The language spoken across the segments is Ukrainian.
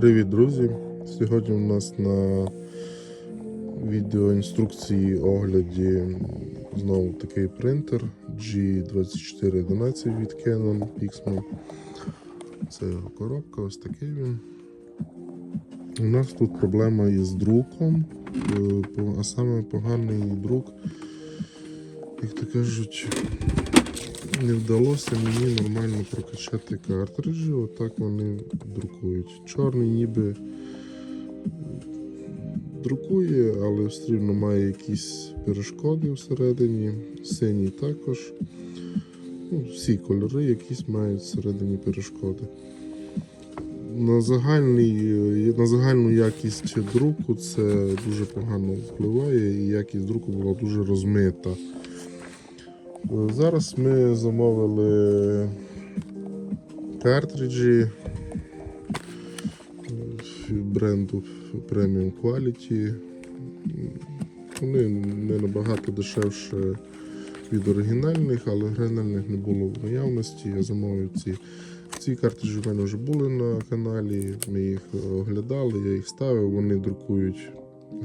Привіт, друзі! Сьогодні у нас на відеоінструкції огляді знову такий принтер G2411 від Canon Pixma. Це його коробка, ось такий він. У нас тут проблема із друком, е, а саме поганий друк, як то кажуть, не вдалося мені нормально прокачати картриджі, отак вони друкують. Чорний ніби друкує, але все рівно має якісь перешкоди всередині. Синій також. Ну, всі кольори якісь мають всередині перешкоди. На, загальний, на загальну якість друку це дуже погано впливає, і якість друку була дуже розмита. Зараз ми замовили картриджі бренду Premium Quality. Вони не набагато дешевше від оригінальних, але оригінальних не було в наявності. Я замовив ці. Ці картриджі в мене вже були на каналі, ми їх оглядали, я їх ставив, вони друкують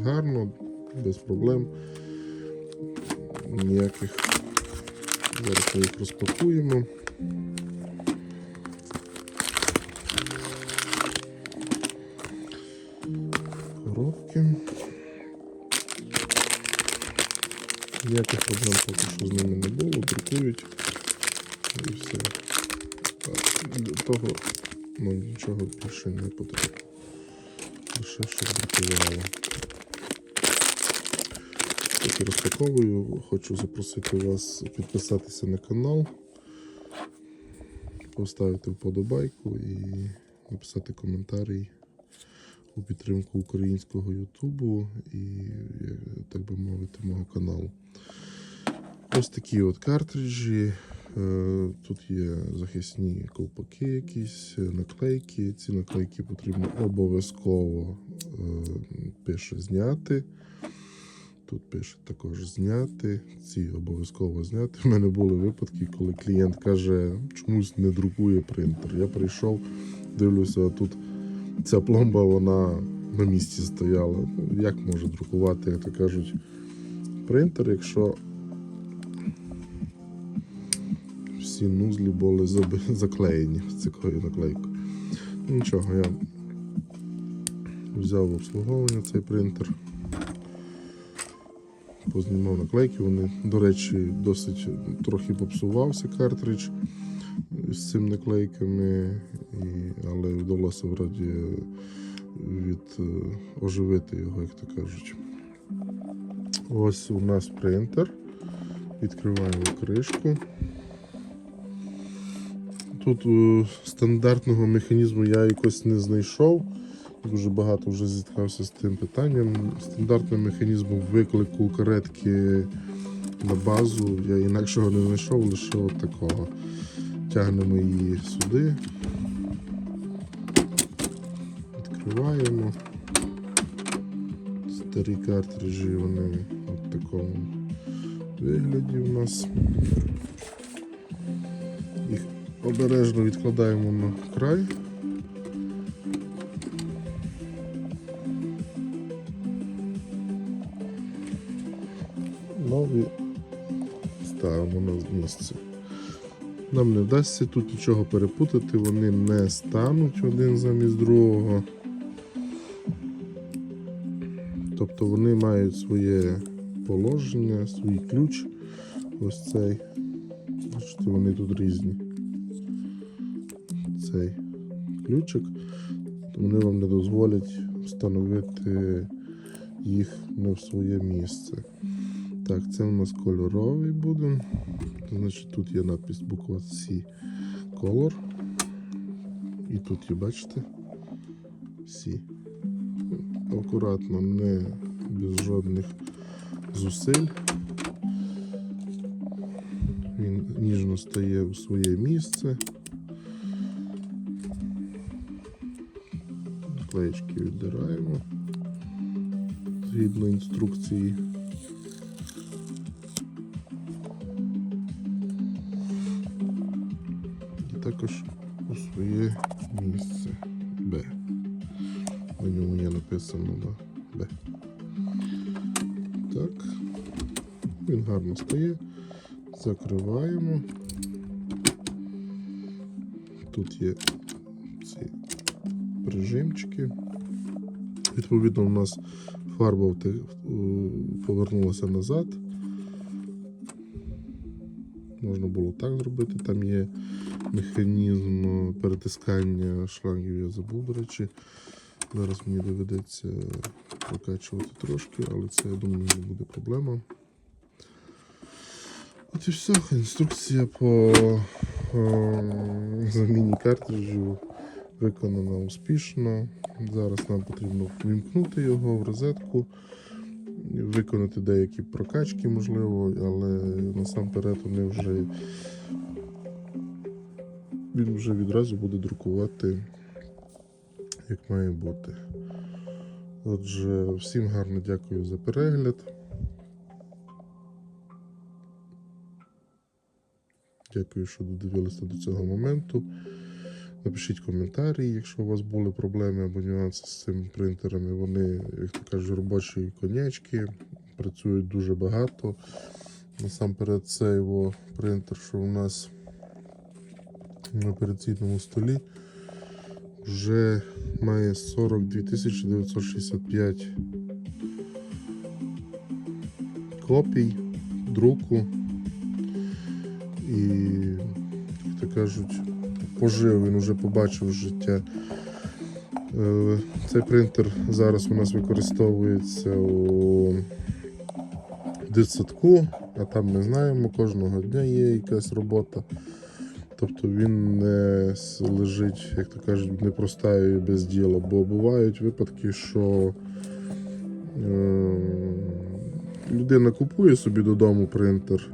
гарно, без проблем. Ніяких Зараз ми їх розпакуємо. Коробки. Ніяких проблем поки що з ними не було, друкують. І все. Для того ну, нічого більше не потрібно. Лише щоб друкувало. Поки розпаковую, хочу запросити вас підписатися на канал, поставити вподобайку і написати коментарі у підтримку українського Ютубу і, так би мовити, мого каналу. Ось такі от картриджі. Е, Тут є захисні ковпаки, якісь наклейки. Ці наклейки потрібно обов'язково е, пише зняти. Тут пише також зняти. Ці обов'язково зняти. У мене були випадки, коли клієнт каже, чомусь не друкує принтер. Я прийшов, дивлюся, а тут ця пломба вона на місці стояла. Як може друкувати, як то кажуть, принтер, якщо всі нузлі були заклеєні з такою наклейкою. Нічого, я взяв в обслуговування цей принтер познімав наклейки. Вони, до речі, досить трохи попсувався картридж з цими наклейками, і, але вдалося вроді від е, оживити його, як то кажуть. Ось у нас принтер. Відкриваємо кришку. Тут е, стандартного механізму я якось не знайшов. Дуже багато вже зіткнувся з тим питанням. Стандартного механізму виклику каретки на базу я інакшого не знайшов, лише от такого. Тягнемо її сюди. Відкриваємо. Старі картриджі, вони в такому вигляді у нас. Їх обережно відкладаємо на край. Нові ставимо на місце. Нам не вдасться тут нічого перепутати, вони не стануть один замість другого. Тобто вони мають своє положення, свій ключ. Ось цей. Бачите, вони тут різні. Цей ключик. Вони вам не дозволять встановити їх не в своє місце. Так, це у нас кольоровий буде. Значить, тут є надпис буква C Color. І тут є, бачите? C. Акуратно, не без жодних зусиль. Він ніжно стає у своє місце. Клеєчки віддираємо згідно інструкції. Також у своє місце Б. На ньому є написано, да. Б. Так. Він гарно стає. Закриваємо. Тут є ці прижимчики. Відповідно, у нас фарба повернулася назад. Можна було так зробити. Там є механізм перетискання шлангів, я забув, до речі. Зараз мені доведеться прокачувати трошки, але це, я думаю, не буде проблема. От і все, інструкція по е, заміні картриджів виконана успішно. Зараз нам потрібно ввімкнути його в розетку, виконати деякі прокачки, можливо, але насамперед вони вже він вже відразу буде друкувати, як має бути. Отже, всім гарно дякую за перегляд. Дякую, що додивилися до цього моменту. Напишіть коментарі, якщо у вас були проблеми або нюанси з цими принтерами. Вони, як то кажуть, робочі конячки, працюють дуже багато. Насамперед, це його принтер, що у нас на операційному столі вже має 42 965 копій друку. І, як то кажуть, пожив, він вже побачив життя. Е, Цей принтер зараз у нас використовується у дитсадку, а там ми знаємо, кожного дня є якась робота. Тобто він не лежить, як то кажуть, не простає без діла. Бо бувають випадки, що е, людина купує собі додому принтер.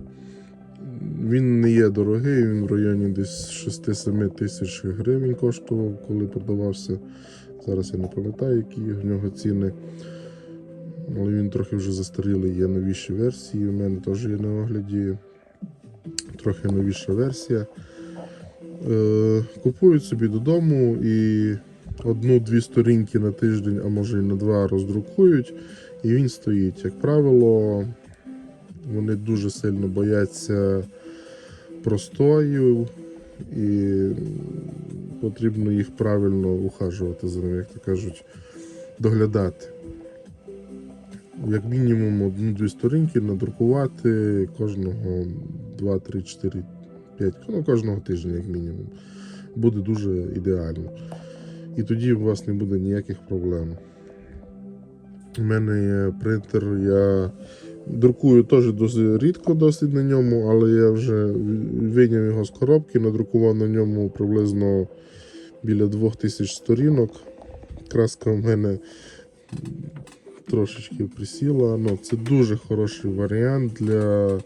Він не є дорогий, він в районі десь 6-7 тисяч гривень коштував, коли продавався. Зараз я не пам'ятаю, які в нього ціни. Але він трохи вже застарілий, є новіші версії. У мене теж є на огляді. Трохи новіша версія. Е, купують собі додому і одну-дві сторінки на тиждень, а може і на два роздрукують, і він стоїть. Як правило, вони дуже сильно бояться простою і потрібно їх правильно ухажувати за ними, як то кажуть, доглядати. Як мінімум одну-дві сторінки надрукувати кожного 2, 3, 4, 5, ну кожного тижня, як мінімум. Буде дуже ідеально. І тоді у вас не буде ніяких проблем. У мене є принтер, я друкую теж досить рідко досить на ньому, але я вже вийняв його з коробки, надрукував на ньому приблизно біля 2000 сторінок. Краска в мене трошечки присіла. Ну, це дуже хороший варіант для.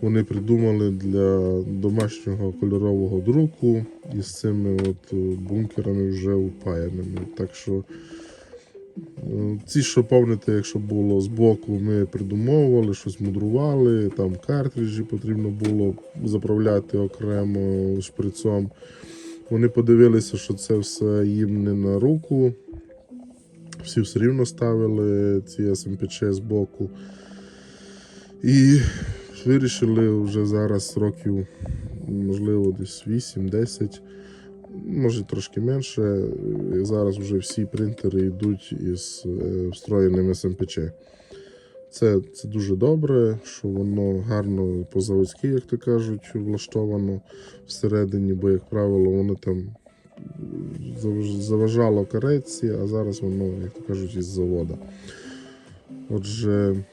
Вони придумали для домашнього кольорового друку із цими от е, бункерами вже упаяними. Так що е, ці, що пам'ятаєте, якщо було збоку, ми придумовували, щось мудрували, там картриджі потрібно було заправляти окремо шприцом. Вони подивилися, що це все їм не на руку. Всі все рівно ставили ці СМПЧ з боку. І вирішили вже зараз років, можливо, десь 8-10, може трошки менше. Зараз вже всі принтери йдуть із е, встроєним СМПЧ. Це, це дуже добре, що воно гарно по-заводськи, як то кажуть, влаштовано всередині, бо, як правило, воно там заважало корекції, а зараз воно, як то кажуть, із завода. Отже,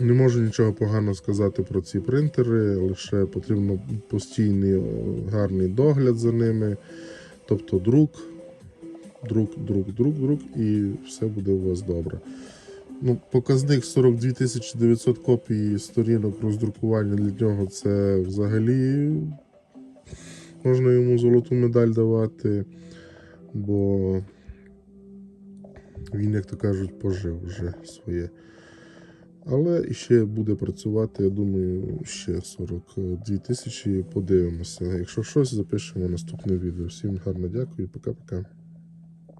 не можу нічого поганого сказати про ці принтери, лише потрібно постійний е, гарний догляд за ними, тобто друк, друк, друк, друк, друк, і все буде у вас добре. Ну, показник 42 900 копій сторінок роздрукування для нього це взагалі можна йому золоту медаль давати, бо він, як то кажуть, пожив вже своє. Але ще буде працювати, я думаю, ще 42 тисячі. Подивимося. Якщо щось, запишемо наступне відео. Всім гарно дякую, пока-пока.